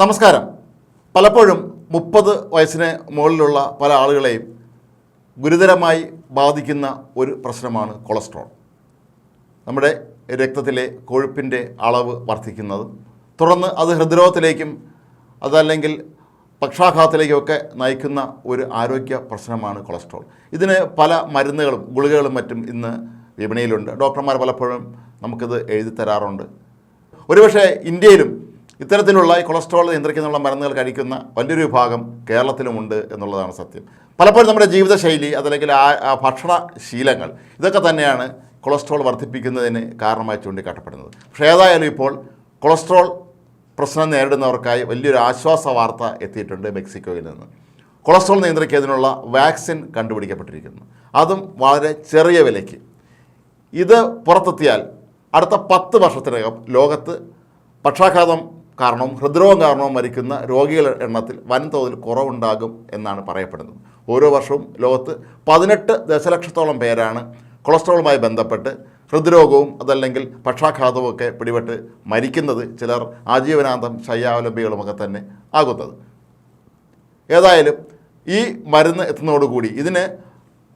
നമസ്കാരം. പലപ്പോഴും മുപ്പത് വയസ്സിന് മുകളിലുള്ള പല ആളുകളെയും ഗുരുതരമായി ബാധിക്കുന്ന ഒരു പ്രശ്നമാണ് കൊളസ്ട്രോൾ. നമ്മുടെ രക്തത്തിലെ കൊഴുപ്പിന്റെ അളവ് വർദ്ധിക്കുന്നതും തുടർന്ന് അത് ഹൃദ്രോഗത്തിലേക്കും അതല്ലെങ്കിൽ പക്ഷാഘാതത്തിലേക്കുമൊക്കെ നയിക്കുന്ന ഒരു ആരോഗ്യ പ്രശ്നമാണ് കൊളസ്ട്രോൾ. ഇതിന് പല മരുന്നുകളും ഗുളികകളും മറ്റും ഇന്ന് വിപണിയിലുണ്ട്. ഡോക്ടർമാർ പലപ്പോഴും നമുക്കിത് എഴുതി തരാറുണ്ട്. ഒരുപക്ഷെ ഇന്ത്യയിലും ഇത്തരത്തിലുള്ള ഈ കൊളസ്ട്രോൾ നിയന്ത്രിക്കുന്നുള്ള മരുന്നുകൾ കഴിക്കുന്ന വലിയൊരു വിഭാഗം കേരളത്തിലുമുണ്ട് എന്നുള്ളതാണ് സത്യം. പലപ്പോഴും നമ്മുടെ ജീവിതശൈലി അതല്ലെങ്കിൽ ആ ഭക്ഷണ ശീലങ്ങൾ ഇതൊക്കെ തന്നെയാണ് കൊളസ്ട്രോൾ വർദ്ധിപ്പിക്കുന്നതിന് കാരണമായി ചൂണ്ടിക്കാട്ടപ്പെടുന്നത്. പക്ഷേ ഏതായാലും ഇപ്പോൾ കൊളസ്ട്രോൾ പ്രശ്നം നേരിടുന്നവർക്കായി വലിയൊരു ആശ്വാസ വാർത്ത എത്തിയിട്ടുണ്ട് മെക്സിക്കോയിൽ നിന്ന്. കൊളസ്ട്രോൾ നിയന്ത്രിക്കുന്നതിനുള്ള വാക്സിൻ കണ്ടുപിടിക്കപ്പെട്ടിരിക്കുന്നു. അതും വളരെ ചെറിയ വിലയ്ക്ക്. ഇത് പുറത്തെത്തിയാൽ അടുത്ത പത്ത് വർഷത്തിനകം ലോകത്ത് പക്ഷാഘാതം കാരണവും ഹൃദ്രോഗം കാരണവും മരിക്കുന്ന രോഗികളുടെ എണ്ണത്തിൽ വൻതോതിൽ കുറവുണ്ടാകും എന്നാണ് പറയപ്പെടുന്നത്. ഓരോ വർഷവും ലോകത്ത് പതിനെട്ട് ദശലക്ഷത്തോളം പേരാണ് കൊളസ്ട്രോളുമായി ബന്ധപ്പെട്ട് ഹൃദ്രോഗവും അതല്ലെങ്കിൽ പക്ഷാഘാതവും ഒക്കെ പിടിപെട്ട് മരിക്കുന്നത് ചിലർ ആജീവനാന്തം ശയ്യാവലംബികളുമൊക്കെ തന്നെ ആകുന്നത്. ഏതായാലും ഈ മരുന്ന് എത്തുന്നതോടുകൂടി ഇതിന്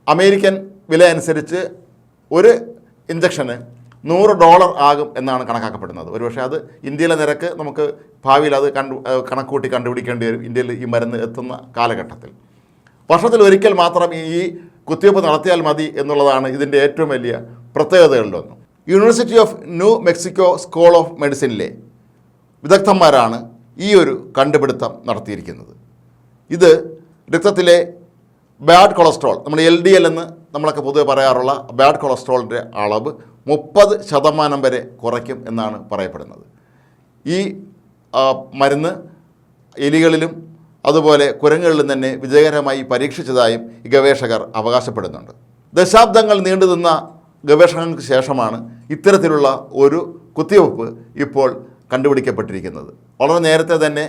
അമേരിക്കൻ വില അനുസരിച്ച് ഒരു ഇഞ്ചക്ഷന് നൂറ് ഡോളർ ആകും എന്നാണ് കണക്കാക്കപ്പെടുന്നത്. ഒരുപക്ഷെ അത് ഇന്ത്യയിലെ നിരക്ക് നമുക്ക് ഭാവിയിൽ അത് കണ്ടു കണക്കൂട്ടി കണ്ടുപിടിക്കേണ്ടി വരും ഇന്ത്യയിൽ ഈ മരുന്ന് എത്തുന്ന കാലഘട്ടത്തിൽ. വർഷത്തിൽ ഒരിക്കൽ മാത്രം ഈ കുത്തിവയ്പ്പ് നടത്തിയാൽ മതി എന്നുള്ളതാണ് ഇതിന്റെ ഏറ്റവും വലിയ പ്രത്യേകതകളിലൊന്ന് university of New Mexico school of മെഡിസിനിലെ വിദഗ്ധന്മാരാണ് ഈ ഒരു കണ്ടുപിടുത്തം നടത്തിയിരിക്കുന്നത്. ഇത് രക്തത്തിലെ ബാഡ് കൊളസ്ട്രോൾ നമ്മൾ എൽ ഡി എൽ എന്ന് നമ്മളൊക്കെ പൊതുവെ പറയാറുള്ള ബാഡ് കൊളസ്ട്രോളിന്റെ അളവ് മുപ്പത് ശതമാനം വരെ കുറയ്ക്കും എന്നാണ് പറയപ്പെടുന്നത്. ഈ മരുന്ന് എലികളിലും അതുപോലെ കുരങ്ങുകളിലും തന്നെ വിജയകരമായി പരീക്ഷിച്ചതായും ഗവേഷകർ അവകാശപ്പെടുന്നുണ്ട്. ദശാബ്ദങ്ങൾ നീണ്ടുനിന്ന ഗവേഷണങ്ങൾക്ക് ശേഷമാണ് ഇത്തരത്തിലുള്ള ഒരു കുത്തിവയ്പ്പ് ഇപ്പോൾ കണ്ടുപിടിക്കപ്പെട്ടിരിക്കുന്നത്. വളരെ നേരത്തെ തന്നെ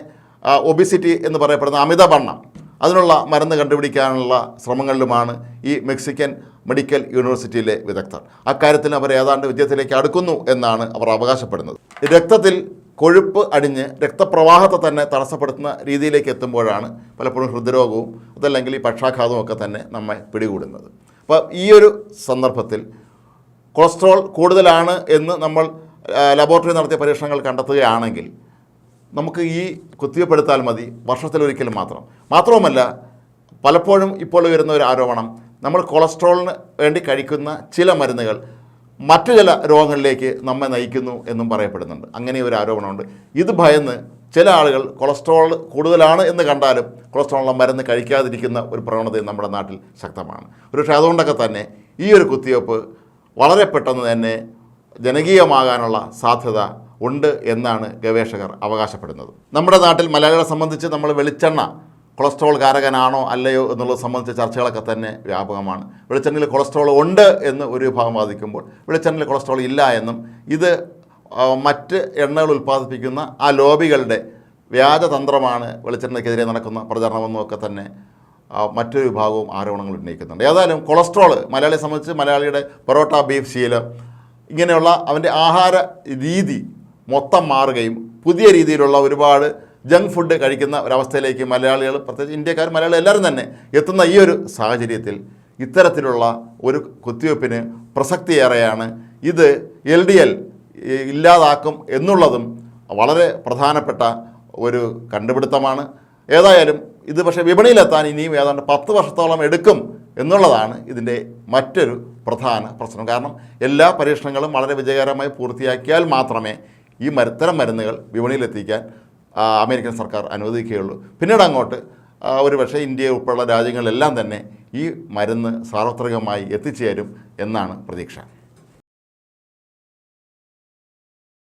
ഒബിസിറ്റി എന്ന് പറയപ്പെടുന്ന അമിതവണ്ണം അതിനുള്ള മരുന്ന് കണ്ടുപിടിക്കാനുള്ള ശ്രമങ്ങളിലുമാണ് ഈ മെക്സിക്കൻ മെഡിക്കൽ യൂണിവേഴ്സിറ്റിയിലെ വിദഗ്ധർ. അക്കാര്യത്തിൽ അവർ ഏതാണ്ട് വിജയത്തിലേക്ക് അടുക്കുന്നു എന്നാണ് അവർ അവകാശപ്പെടുന്നത്. രക്തത്തിൽ കൊഴുപ്പ് അടിഞ്ഞ് രക്തപ്രവാഹത്തെ തന്നെ തടസ്സപ്പെടുത്തുന്ന രീതിയിലേക്ക് എത്തുമ്പോഴാണ് പലപ്പോഴും ഹൃദ്രോഗവും അതല്ലെങ്കിൽ ഈ പക്ഷാഘാതവും ഒക്കെ തന്നെ നമ്മെ പിടികൂടുന്നത്. അപ്പോൾ ഈ ഒരു സന്ദർഭത്തിൽ കൊളസ്ട്രോൾ കൂടുതലാണ് എന്ന് നമ്മൾ ലബോറട്ടറി നടത്തിയ പരീക്ഷണങ്ങൾ കണ്ടെത്തുകയാണെങ്കിൽ നമുക്ക് ഈ കുത്തിവെപ്പെടുത്താൽ മതി വർഷത്തിൽ ഒരിക്കലും മാത്രം. മാത്രവുമല്ല പലപ്പോഴും ഇപ്പോൾ വരുന്ന ഒരു ആരോപണം നമ്മൾ കൊളസ്ട്രോളിന് വേണ്ടി കഴിക്കുന്ന ചില മരുന്നുകൾ മറ്റു ചില രോഗങ്ങളിലേക്ക് നമ്മെ നയിക്കുന്നു എന്നും പറയപ്പെടുന്നുണ്ട്. അങ്ങനെ ഒരു ആരോപണമുണ്ട്. ഇത് ഭയന്ന് ചില ആളുകൾ കൊളസ്ട്രോൾ കൂടുതലാണ് എന്ന് കണ്ടാലും കൊളസ്ട്രോളുള്ള മരുന്ന് കഴിക്കാതിരിക്കുന്ന ഒരു പ്രവണത നമ്മുടെ നാട്ടിൽ ശക്തമാണ്. ഒരുപക്ഷെ അതുകൊണ്ടൊക്കെ തന്നെ ഈ ഒരു കുത്തിവയ്പ്പ് വളരെ പെട്ടെന്ന് തന്നെ ജനകീയമാകാനുള്ള സാധ്യത ഉണ്ട് എന്നാണ് ഗവേഷകർ അവകാശപ്പെടുന്നത്. നമ്മുടെ നാട്ടിൽ മലയാളികളെ സംബന്ധിച്ച് നമ്മൾ വെളിച്ചെണ്ണ കൊളസ്ട്രോൾ കാരകനാണോ അല്ലയോ എന്നുള്ളത് സംബന്ധിച്ച ചർച്ചകളൊക്കെ തന്നെ വ്യാപകമാണ്. വെളിച്ചെണ്ണയിൽ കൊളസ്ട്രോൾ ഉണ്ട് എന്ന് ഒരു വിഭാഗം വാദിക്കുമ്പോൾ വെളിച്ചെണ്ണയിൽ കൊളസ്ട്രോൾ ഇല്ല എന്നും ഇത് മറ്റ് എണ്ണകൾ ഉൽപ്പാദിപ്പിക്കുന്ന ആ ലോബികളുടെ വ്യാജതന്ത്രമാണ് വെളിച്ചെണ്ണയ്ക്കെതിരെ നടക്കുന്ന പ്രചരണമെന്നും ഒക്കെ തന്നെ മറ്റൊരു വിഭാഗവും ആരോപണങ്ങൾ ഉന്നയിക്കുന്നുണ്ട്. ഏതായാലും കൊളസ്ട്രോൾ മലയാളിയെ സംബന്ധിച്ച് മലയാളിയുടെ പൊറോട്ട ബീഫ് ശീലം ഇങ്ങനെയുള്ള അവന്റെ ആഹാര രീതി മൊത്തം മാറുകയും പുതിയ രീതിയിലുള്ള ഒരുപാട് ജങ്ക് ഫുഡ് കഴിക്കുന്ന ഒരവസ്ഥയിലേക്ക് മലയാളികൾ പ്രത്യേകിച്ച് ഇന്ത്യക്കാർ മലയാളികൾ എല്ലാവരും തന്നെ എത്തുന്ന ഈ ഒരു സാഹചര്യത്തിൽ ഇത്തരത്തിലുള്ള ഒരു കുത്തിവയ്പ്പിന് പ്രസക്തിയേറെയാണ്. ഇത് എൽ ഡി എൽ ഇല്ലാതാക്കും എന്നുള്ളതും വളരെ പ്രധാനപ്പെട്ട ഒരു കണ്ടുപിടുത്തമാണ്. ഏതായാലും ഇത് പക്ഷേ വിപണിയിലെത്താൻ ഇനിയും ഏതാണ്ട് പത്ത് വർഷത്തോളം എടുക്കും എന്നുള്ളതാണ് ഇതിന്റെ മറ്റൊരു പ്രധാന പ്രശ്നം. കാരണം എല്ലാ പരീക്ഷണങ്ങളും വളരെ വിജയകരമായി പൂർത്തിയാക്കിയാൽ മാത്രമേ ഈ മരത്തരം മരുന്നുകൾ വിപണിയിലെത്തിക്കാൻ അമേരിക്കൻ സർക്കാർ അനുവദിക്കുകയുള്ളൂ. പിന്നീട് അങ്ങോട്ട് ഒരു പക്ഷേ ഇന്ത്യ ഉൾപ്പെടെയുള്ള രാജ്യങ്ങളിലെല്ലാം തന്നെ ഈ മരുന്ന് സാർവത്രികമായി എത്തിച്ചേരും എന്നാണ് പ്രതീക്ഷ.